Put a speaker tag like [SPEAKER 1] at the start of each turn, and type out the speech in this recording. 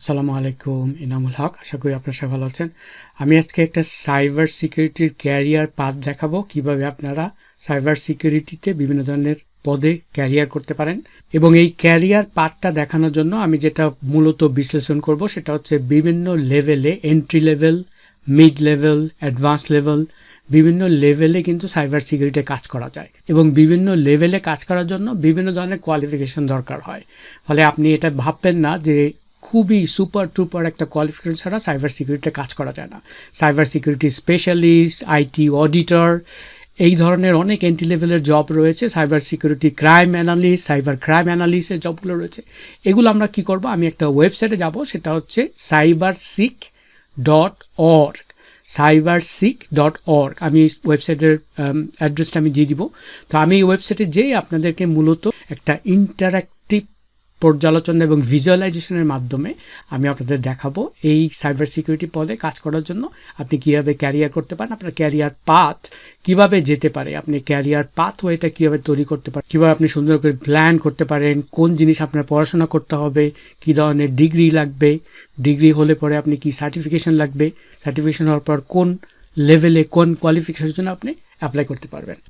[SPEAKER 1] আসসালামু আলাইকুম, ইনামুল হক। আশা করি আপনার সবাই ভালো আছেন। আমি আজকে একটা সাইবার সিকিউরিটির ক্যারিয়ার পাথ দেখাবো, কীভাবে আপনারা সাইবার সিকিউরিটিতে বিভিন্ন ধরনের পদে ক্যারিয়ার করতে পারেন। এবং এই ক্যারিয়ার পাথটা দেখানোর জন্য আমি যেটা মূলত বিশ্লেষণ করব, সেটা হচ্ছে বিভিন্ন লেভেলে entry level mid level advance level বিভিন্ন লেভেলে কিন্তু সাইবার সিকিউরিটি কাজ করা যায়। এবং বিভিন্ন লেভেলে কাজ করার জন্য বিভিন্ন ধরনের কোয়ালিফিকেশন দরকার হয়। ফলে আপনি এটা ভাববেন না যে খুবই সুপার টুপার একটা কোয়ালিফিকেশন ছাড়া সাইবার সিকিউরিটিতে কাজ করা যায় না। Cyber security specialist IT auditor এই ধরনের অনেক এন্ট্রি লেভেলের জব রয়েছে। Cyber security crime analyst cyber crime অ্যানালিস্টের জবগুলো রয়েছে। এগুলো আমরা কি করব? আমি একটা ওয়েবসাইটে যাব, সেটা হচ্ছে cyber sec dot org cyber sec dot org আমি ওয়েবসাইটের অ্যাড্রেসটা আমি দিয়ে দিব। তো আমি এই ওয়েবসাইটে যেয়ে আপনাদেরকে মূলত একটা ইন্টারাক্টিভ পর্যালোচনা এবং ভিজুয়ালাইজেশনের মাধ্যমে আমি আপনাদের দেখাবো এই সাইবার সিকিউরিটি পদে কাজ করার জন্য আপনি কীভাবে ক্যারিয়ার করতে পারেন, আপনার ক্যারিয়ার পাথ কীভাবে যেতে পারে, আপনি ক্যারিয়ার পাথ ওয়েটা কীভাবে তৈরি করতে পারেন, কীভাবে আপনি সুন্দর করে প্ল্যান করতে পারেন, কোন জিনিস আপনার পড়াশোনা করতে হবে, কী ধরনের ডিগ্রি লাগবে ডিগ্রি হলে পরে আপনি কি সার্টিফিকেশন লাগবে সার্টিফিকেশন হওয়ার পর কোন লেভেলে কোন কোয়ালিফিকেশনের জন্য আপনি অ্যাপ্লাই করতে পারবেন।